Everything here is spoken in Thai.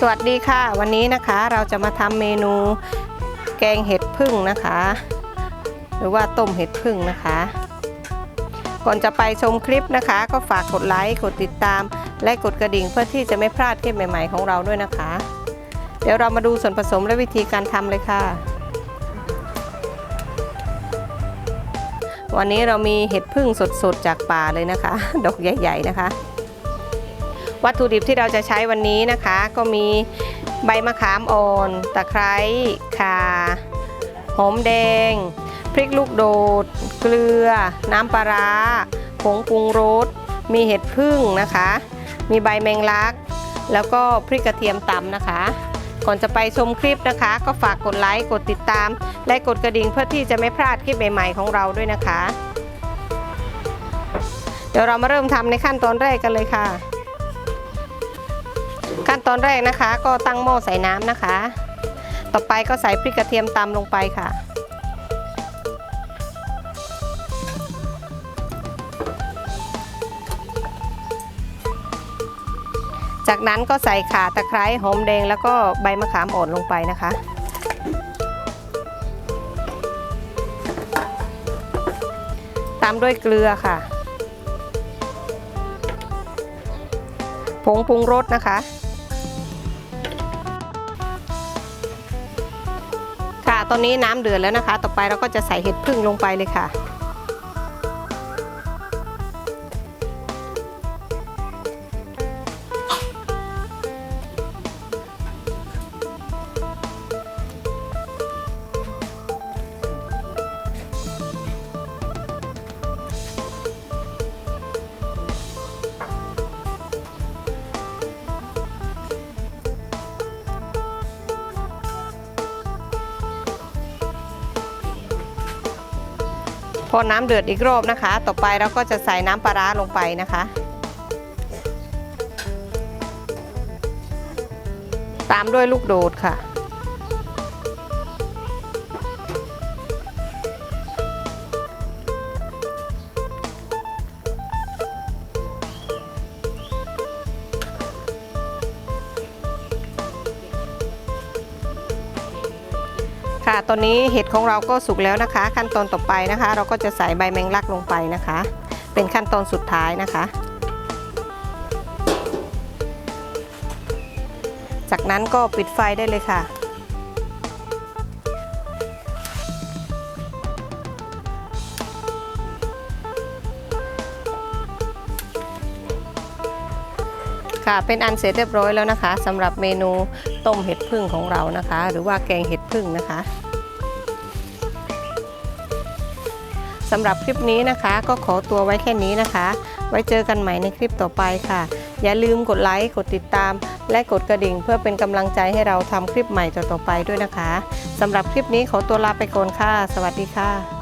สวัสดีค่ะ วันนี้นะคะเราจะมาทำเมนูแกงเห็ดพึ่งนะคะ หรือว่าต้มเห็ดพึ่งนะคะ ก่อนจะไปชมคลิปนะคะ ก็ฝากกดไลค์กดติดตาม และกดกระดิ่งเพื่อที่จะไม่พลาดคลิปใหม่ ๆ ของเราด้วยนะคะ เดี๋ยวเรามาดูส่วนผสมและวิธีการทำเลยค่ะ วันนี้เรามีเห็ดพึ่งสดๆจากป่าเลยนะคะ ดอกใหญ่ ๆ นะคะ วัตถุดิบที่เราจะใช้วันนี้นะคะ ก็มีใบมะขามอ่อน ตะไคร้ข่าหอมแดง พริกลูกโดด เกลือ น้ำปลาร้าผงปรุงรส มีเห็ดพึ่งนะคะ มีใบแมงลัก แล้วก็พริกกระเทียมตำนะคะ ก่อนจะไปชมคลิปนะคะ ก็ฝากกดไลค์ กดติดตาม และกดกระดิ่งเพื่อที่จะไม่พลาดคลิปใหม่ๆของเราด้วยนะคะ เดี๋ยวเรามาเริ่มทำในขั้นตอนแรกกันเลยค่ะ ขั้นตอนแรกนะคะ ก็ตั้งหม้อใส่น้ำนะคะ ต่อไปก็ใส่พริกกระเทียมตำลงไปค่ะ จากนั้นก็ใส่ข่าตะไคร้หอมแดงแล้วก็ใบมะขามอ่อนลงไปนะคะตามด้วยเกลือค่ะ ผงปรุงรสนะคะ ตอนนี้น้ำเดือดแล้วนะคะ ต่อไปเราก็จะใส่เห็ดพึ่งลงไปเลยค่ะ พอน้ำเดือดอีกรอบนะคะ ต่อไปเราก็จะใส่น้ำปลาร้าลงไปนะคะ ตามด้วยลูกโดดค่ะ ค่ะตอนนี้เห็ดของเราก็สุกแล้วนะคะ ขั้นตอนต่อไปนะคะ เราก็จะใส่ใบแมงลักลงไปนะคะ เป็นขั้นตอนสุดท้ายนะคะ จากนั้นก็ปิดไฟได้เลยค่ะ ค่ะเป็นอันเสร็จเรียบร้อยแล้วนะคะสำหรับเมนู ต้มเห็ดพึ่งของเรานะคะ หรือว่าแกงเห็ดพึ่งนะคะสำหรับคลิปนี้นะคะ ก็ขอตัวไว้แค่นี้นะคะ ไว้เจอกันใหม่ในคลิปต่อไปค่ะ อย่าลืมกดไลค์กดติดตาม และกดกระดิ่ง เพื่อเป็นกำลังใจให้เราทำคลิปใหม่ต่อๆไปด้วยนะคะสำหรับคลิปนี้ขอตัวลาไปก่อนค่ะ สวัสดีค่ะ